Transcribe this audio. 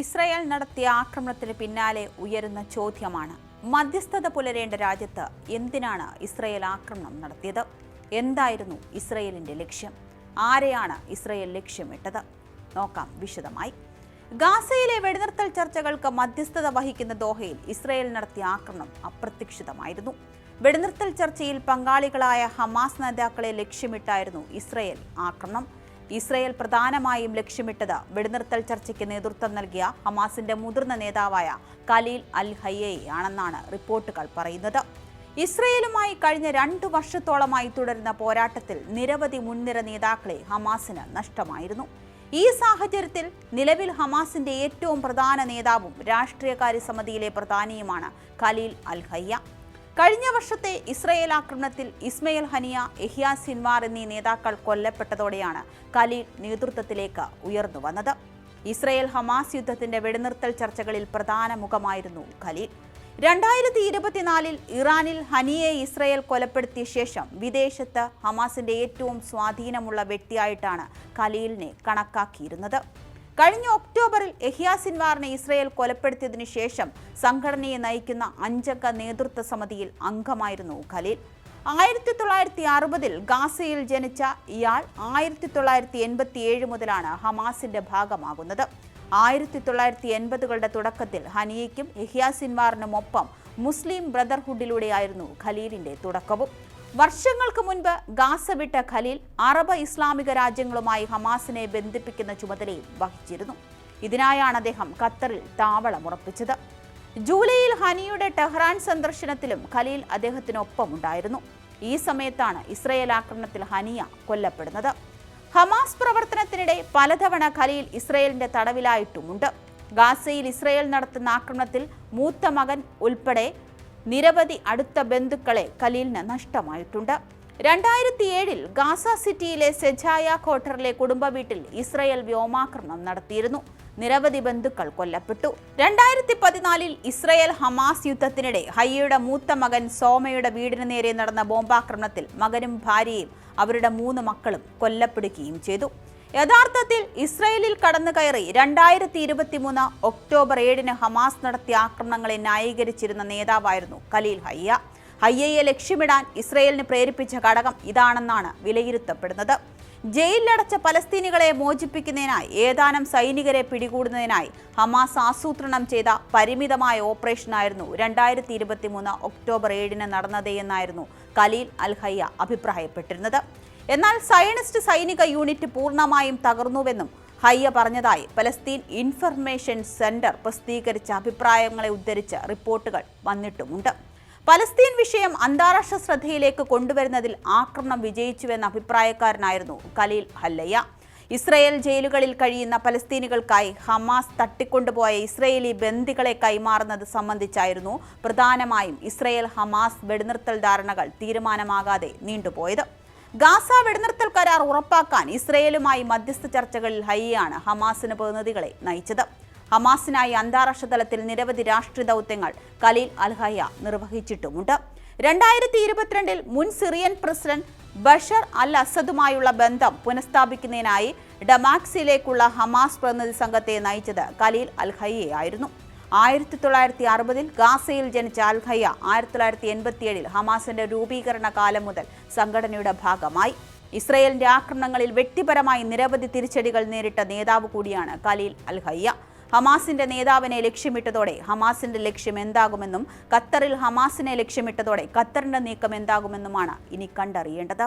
Israel നടത്തിയ ആക്രമണത്തിന് പിന്നാലെ ഉയരുന്ന ചോദ്യമാണ് മധ്യസ്ഥത പുലരേണ്ട രാജ്യത്ത് എന്തിനാണ് ഇസ്രയേൽ ആക്രമണം നടത്തിയത്? എന്തായിരുന്നു ഇസ്രയേലിന്റെ ലക്ഷ്യം? ആരെയാണ് ഇസ്രയേൽ ലക്ഷ്യമിട്ടത്? നോക്കാം വിശദമായി. ഗാസയിലെ വെടിനിർത്തൽ ചർച്ചകൾക്ക് മധ്യസ്ഥത വഹിക്കുന്ന ദോഹയിൽ ഇസ്രയേൽ നടത്തിയ ആക്രമണം അപ്രത്യക്ഷിതമായിരുന്നു വെടിനിർത്തൽ ചർച്ചയിൽ പങ്കാളികളായ ഹമാസ് നേതാക്കളെ ലക്ഷ്യമിട്ടായിരുന്നു ഇസ്രയേൽ ആക്രമണം. ഇസ്രയേൽ പ്രധാനമായും ലക്ഷ്യമിട്ടത് വെടിനിർത്തൽ ചർച്ചയ്ക്ക് നേതൃത്വം നൽകിയ ഹമാസിന്റെ മുതിർന്ന നേതാവായ ഖലീൽ അൽ ഹയ്യയാണെന്നാണ് റിപ്പോർട്ടുകൾ പറയുന്നത്. ഇസ്രയേലുമായി കഴിഞ്ഞ രണ്ടു വർഷത്തോളമായി തുടരുന്ന പോരാട്ടത്തിൽ നിരവധി മുൻനിര നേതാക്കളെ ഹമാസിന് നഷ്ടമായിരുന്നു. ഈ സാഹചര്യത്തിൽ നിലവിൽ ഹമാസിന്റെ ഏറ്റവും പ്രധാന നേതാവും രാഷ്ട്രീയകാര്യ സമിതിയിലെ പ്രധാനിയുമാണ് ഖലീൽ അൽ ഹയ്യ. കഴിഞ്ഞ വർഷത്തെ ഇസ്രയേൽ ആക്രമണത്തിൽ ഇസ്മയിൽ ഹനിയ എഹിയ സിൻവാർ എന്നീ നേതാക്കൾ കൊല്ലപ്പെട്ടതോടെയാണ് ഖലീൽ നേതൃത്വത്തിലേക്ക് ഉയർന്നു വന്നത്. ഇസ്രയേൽ ഹമാസ് യുദ്ധത്തിന്റെ വെടിനിർത്തൽ ചർച്ചകളിൽ പ്രധാന മുഖമായിരുന്നു ഖലീൽ. രണ്ടായിരത്തി ഇരുപത്തിനാലിൽ ഇറാനിൽ ഹനിയെ ഇസ്രയേൽ കൊലപ്പെടുത്തിയ ശേഷം വിദേശത്ത് ഹമാസിന്റെ ഏറ്റവും സ്വാധീനമുള്ള വ്യക്തിയായിട്ടാണ് ഖലീലിനെ കണക്കാക്കിയിരുന്നത്. കഴിഞ്ഞ ഒക്ടോബറിൽ എഹിയ സിൻവാറിനെ ഇസ്രയേൽ കൊലപ്പെടുത്തിയതിനു ശേഷം സംഘടനയെ നയിക്കുന്ന അഞ്ചംഗ നേതൃത്വ സമിതിയിൽ അംഗമായിരുന്നു ഖലീൽ. ആയിരത്തി തൊള്ളായിരത്തി അറുപതിൽ ഗാസയിൽ ജനിച്ച ഇയാൾ ആയിരത്തി തൊള്ളായിരത്തി എൺപത്തി ഏഴ് മുതലാണ് ഹമാസിന്റെ ഭാഗമാകുന്നത്. ആയിരത്തി തൊള്ളായിരത്തി എൺപതുകളുടെ തുടക്കത്തിൽ ഹനിയയ്ക്കും എഹിയ സിൻവാറിനുമൊപ്പം മുസ്ലിം ബ്രദർഹുഡിലൂടെയായിരുന്നു ഖലീലിന്റെ തുടക്കവും. വർഷങ്ങൾക്ക് മുൻപ് ഗാസ വിട്ട ഖലീൽ അറബ് ഇസ്ലാമിക രാജ്യങ്ങളുമായി ഹമാസിനെ ബന്ധിപ്പിക്കുന്ന ചുമതലയും വഹിച്ചിരുന്നു. ഇതിനായാണ് അദ്ദേഹം ഖത്തറിൽ താവളമുറപ്പിച്ചത്. ജൂലൈയിൽ ഹനിയുടെ ടെഹ്റാൻ സന്ദർശനത്തിലും ഖലീൽ അദ്ദേഹത്തിനൊപ്പം ഉണ്ടായിരുന്നു. ഈ സമയത്താണ് ഇസ്രയേൽ ആക്രമണത്തിൽ ഹനിയ കൊല്ലപ്പെടുന്നത്. ഹമാസ് പ്രവർത്തനത്തിനിടെ പലതവണ ഖലീൽ ഇസ്രയേലിന്റെ തടവിലായിട്ടുമുണ്ട്. ഗാസയിൽ ഇസ്രയേൽ നടത്തുന്ന ആക്രമണത്തിൽ മൂത്ത മകൻ ഉൾപ്പെടെ നിരവധി അടുത്ത ബന്ധുക്കളെ ഖലീലിന് നഷ്ടമായിട്ടുണ്ട്. രണ്ടായിരത്തി ഏഴിൽ ഗാസ സിറ്റിയിലെ സെജായ ക്വാർട്ടറിലെ കുടുംബ വീട്ടിൽ ഇസ്രയേൽ വ്യോമാക്രമണം നടത്തിയിരുന്നു. നിരവധി ബന്ധുക്കൾ കൊല്ലപ്പെട്ടു. രണ്ടായിരത്തി പതിനാലിൽ ഇസ്രയേൽ ഹമാസ് യുദ്ധത്തിനിടെ ഹയ്യയുടെ മൂത്ത മകൻ സോമയുടെ വീടിന് നേരെ നടന്ന ബോംബാക്രമണത്തിൽ മകനും ഭാര്യയും അവരുടെ മൂന്ന് മക്കളും കൊല്ലപ്പെടുകയും ചെയ്തു. യഥാർത്ഥത്തിൽ ഇസ്രയേലിൽ കടന്നു കയറി രണ്ടായിരത്തി ഇരുപത്തി മൂന്ന് ഒക്ടോബർ ഏഴിന് ഹമാസ് നടത്തിയ ആക്രമണങ്ങളെ ന്യായീകരിച്ചിരുന്ന നേതാവായിരുന്നു ഖലീൽ ഹയ്യ. ഹയ്യയെ ലക്ഷ്യമിടാൻ ഇസ്രയേലിന് പ്രേരിപ്പിച്ച ഘടകം ഇതാണെന്നാണ് വിലയിരുത്തപ്പെടുന്നത്. ജയിലിലടച്ച പലസ്തീനികളെ മോചിപ്പിക്കുന്നതിനായി ഏതാനും സൈനികരെ പിടികൂടുന്നതിനായി ഹമാസ് ആസൂത്രണം ചെയ്ത പരിമിതമായ ഓപ്പറേഷനായിരുന്നു രണ്ടായിരത്തി ഇരുപത്തി മൂന്ന് ഒക്ടോബർ ഏഴിന് നടന്നത് എന്നായിരുന്നു ഖലീൽ അൽഹയ്യ അഭിപ്രായപ്പെട്ടിരുന്നത്. എന്നാൽ സയനിസ്റ്റ് സൈനിക യൂണിറ്റ് പൂർണമായും തകർന്നുവെന്നും ഹയ്യ പറഞ്ഞതായി പലസ്തീൻ ഇൻഫർമേഷൻ സെന്റർ പ്രസിദ്ധീകരിച്ച അഭിപ്രായങ്ങളെ ഉദ്ധരിച്ച് റിപ്പോർട്ടുകൾ വന്നിട്ടുമുണ്ട്. പലസ്തീൻ വിഷയം അന്താരാഷ്ട്ര ശ്രദ്ധയിലേക്ക് കൊണ്ടുവരുന്നതിൽ ആക്രമണം വിജയിച്ചുവെന്ന അഭിപ്രായക്കാരനായിരുന്നു ഖലീൽ ഹല്ലയ്യ. ഇസ്രയേൽ ജയിലുകളിൽ കഴിയുന്ന പലസ്തീനികൾക്കായി ഹമാസ് തട്ടിക്കൊണ്ടുപോയ ഇസ്രയേലി ബന്ദികളെ കൈമാറുന്നത് സംബന്ധിച്ചായിരുന്നു പ്രധാനമായും ഇസ്രയേൽ ഹമാസ് വെടിനിർത്തൽ ധാരണകൾ തീരുമാനമാകാതെ നീണ്ടുപോയത്. ഗാസ വെടിനിർത്തൽ കരാർ ഉറപ്പാക്കാൻ ഇസ്രയേലുമായി മധ്യസ്ഥ ചർച്ചകളിൽ ഹയ്യാണ് ഹമാസിന് പ്രതിനിധികളെ നയിച്ചത്. ഹമാസിനായി അന്താരാഷ്ട്ര തലത്തിൽ നിരവധി രാഷ്ട്രീയ ദൗത്യങ്ങൾ കലീൽ അൽഹയ്യ നിർവഹിച്ചിട്ടുമുണ്ട്. രണ്ടായിരത്തി ഇരുപത്തിരണ്ടിൽ മുൻ സിറിയൻ പ്രസിഡന്റ് ബഷർ അൽ അസദുമായുള്ള ബന്ധം പുനഃസ്ഥാപിക്കുന്നതിനായി ഡമാക്സിലേക്കുള്ള ഹമാസ് പ്രതിനിധി സംഘത്തെ നയിച്ചത് ഖലീൽ അൽഹയ്യയായിരുന്നു ആയിരത്തി തൊള്ളായിരത്തി അറുപതിൽ ഗാസയിൽ ജനിച്ച അൽഖയ്യ ആയിരത്തി തൊള്ളായിരത്തി എൺപത്തിയേഴിൽ ഹമാസിന്റെ രൂപീകരണ കാലം മുതൽ സംഘടനയുടെ ഭാഗമായി. ഇസ്രയേലിന്റെ ആക്രമണങ്ങളിൽ വ്യക്തിപരമായി നിരവധി തിരിച്ചടികൾ നേരിട്ട നേതാവ് കൂടിയാണ് ഖലീൽ അൽഹയ്യ ഹമാസിന്റെ നേതാവിനെ ലക്ഷ്യമിട്ടതോടെ ഹമാസിന്റെ ലക്ഷ്യം എന്താകുമെന്നും ഖത്തറിൽ ഹമാസിനെ ലക്ഷ്യമിട്ടതോടെ ഖത്തറിന്റെ നീക്കം എന്താകുമെന്നുമാണ് ഇനി കണ്ടറിയേണ്ടത്.